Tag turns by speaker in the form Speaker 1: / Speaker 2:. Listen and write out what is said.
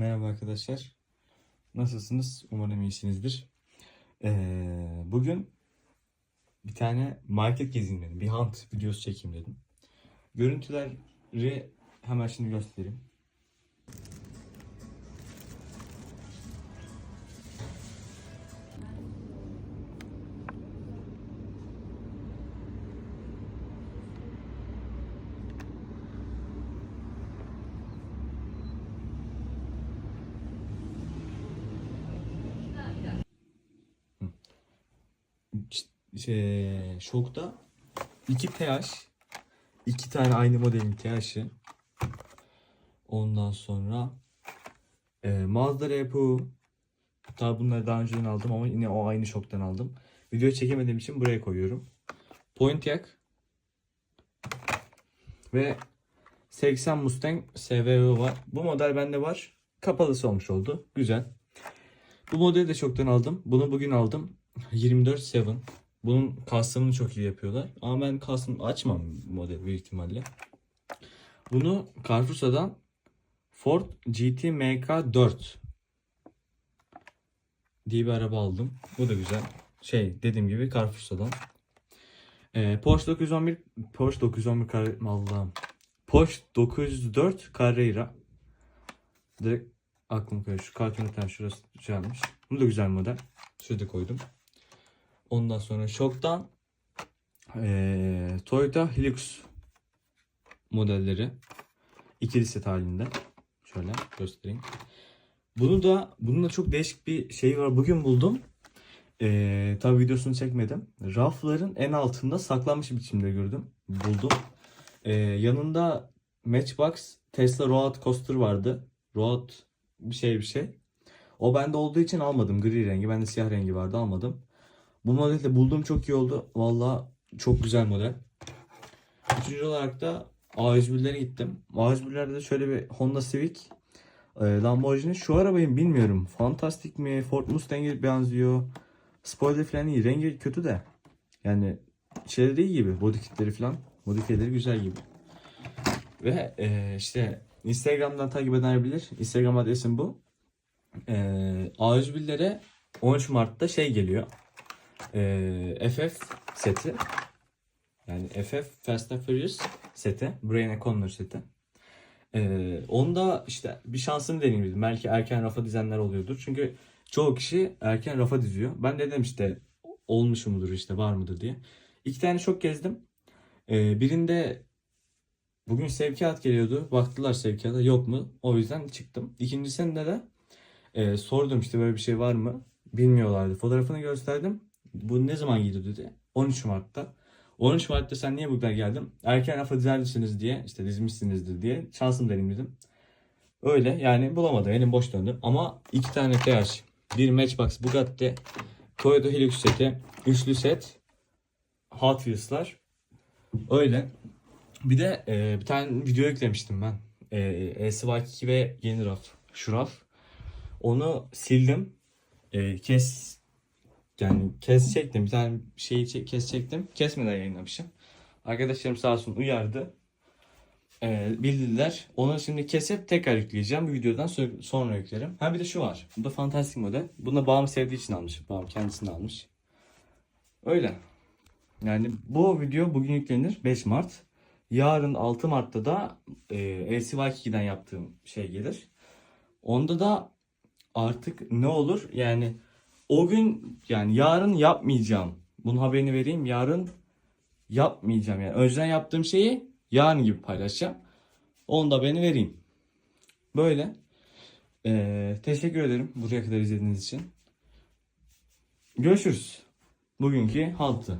Speaker 1: Merhaba arkadaşlar. Nasılsınız? Umarım iyisinizdir. Ee, bugün bir tane market gezeyim dedim. Bir hunt videosu çekeyim dedim. Görüntüleri hemen şimdi göstereyim. Şey, şokta iki TH iki tane aynı modelin TH'ı ondan sonra e, Mazda RPU Tabi bunları daha önceden aldım ama yine o aynı şoktan aldım. Video çekemediğim için buraya koyuyorum. Pontiac ve 80 Mustang SVO var. Bu model bende var. Kapalısı olmuş oldu. Güzel. Bu modeli de çoktan aldım. Bunu bugün aldım. 24-7. Bunun custom'ını çok iyi yapıyorlar. Ama ben custom açmam model büyük ihtimalle. Bunu Carrefour'dan Ford GT MK4 diye bir araba aldım. Bu da güzel. Şey dediğim gibi Carrefour'dan. Ee, Porsche 911 Porsche 911 Car Allah'ım. Porsche 904 Carrera. Direkt aklım kayıyor. Şu kartoneten şurası güzelmiş. Bu da güzel model. Şurada koydum. Ondan sonra Shock'tan eee, Toyota Hilux modelleri ikili set halinde. Şöyle göstereyim. Bunu da bunun da çok değişik bir şey var. Bugün buldum. Eee tabi videosunu çekmedim. Rafların en altında saklanmış biçimde gördüm. Buldum. Eee, yanında Matchbox Tesla Road Coaster vardı. Road bir şey bir şey. O bende olduğu için almadım. Gri rengi. Bende siyah rengi vardı almadım. Bu modeli de bulduğum çok iyi oldu. Valla çok güzel model. Üçüncü olarak da A101'lere gittim. A101'lerde de şöyle bir Honda Civic e, Lamborghini. Şu arabayı bilmiyorum. Fantastik mi? Ford Mustang'e benziyor. Spoiler falan iyi. Rengi kötü de. Yani şeyleri iyi gibi. Body kitleri falan. Modifiyeleri güzel gibi. Ve e, işte Instagram'dan takip edenler bilir. Instagram adresim bu. E, A101'lere 13 Mart'ta şey geliyor. E, FF seti. Yani FF Fast and Furious seti. Brian O'Connor seti. E, onda işte bir şansını deneyeyim dedim. Belki erken rafa dizenler oluyordur. Çünkü çoğu kişi erken rafa diziyor. Ben de dedim işte olmuş mudur işte var mıdır diye. İki tane çok gezdim. E, birinde Bugün sevkiyat geliyordu. Baktılar sevkiyata yok mu? O yüzden çıktım. İkincisinde de e, sordum işte böyle bir şey var mı? Bilmiyorlardı. Fotoğrafını gösterdim. Bu ne zaman gidiyor dedi. 13 Mart'ta. 13 Mart'ta sen niye bu kadar geldin? Erken rafa dizerlisiniz diye işte dizmişsinizdir diye şansım deneyim dedim. Öyle yani bulamadım. Elim boş döndü. Ama iki tane TH, bir Matchbox Bugatti, Toyota Hilux seti, üçlü set, Hot Wheels'lar. Öyle. Bir de e, bir tane video yüklemiştim ben. E, ESY2 ve yeni raf. Şu raf. Onu sildim. E, kes yani kes çektim. Bir tane şeyi çek, kes çektim. Kesmeden yayınlamışım. Arkadaşlarım sağ olsun uyardı. E, bildiler. Onu şimdi kesip tekrar yükleyeceğim. Bu videodan so- sonra yüklerim. Ha bir de şu var. Bu da fantastik model. Bunu da babam sevdiği için almış. Babam kendisini almış. Öyle. Yani bu video bugün yüklenir. 5 Mart. Yarın 6 Mart'ta da e, LCY2'den yaptığım şey gelir. Onda da artık ne olur? Yani o gün yani yarın yapmayacağım. Bunun haberini vereyim. Yarın yapmayacağım. Yani önceden yaptığım şeyi yarın gibi paylaşacağım. Onu da haberini vereyim. Böyle. E, teşekkür ederim buraya kadar izlediğiniz için. Görüşürüz. Bugünkü haltı.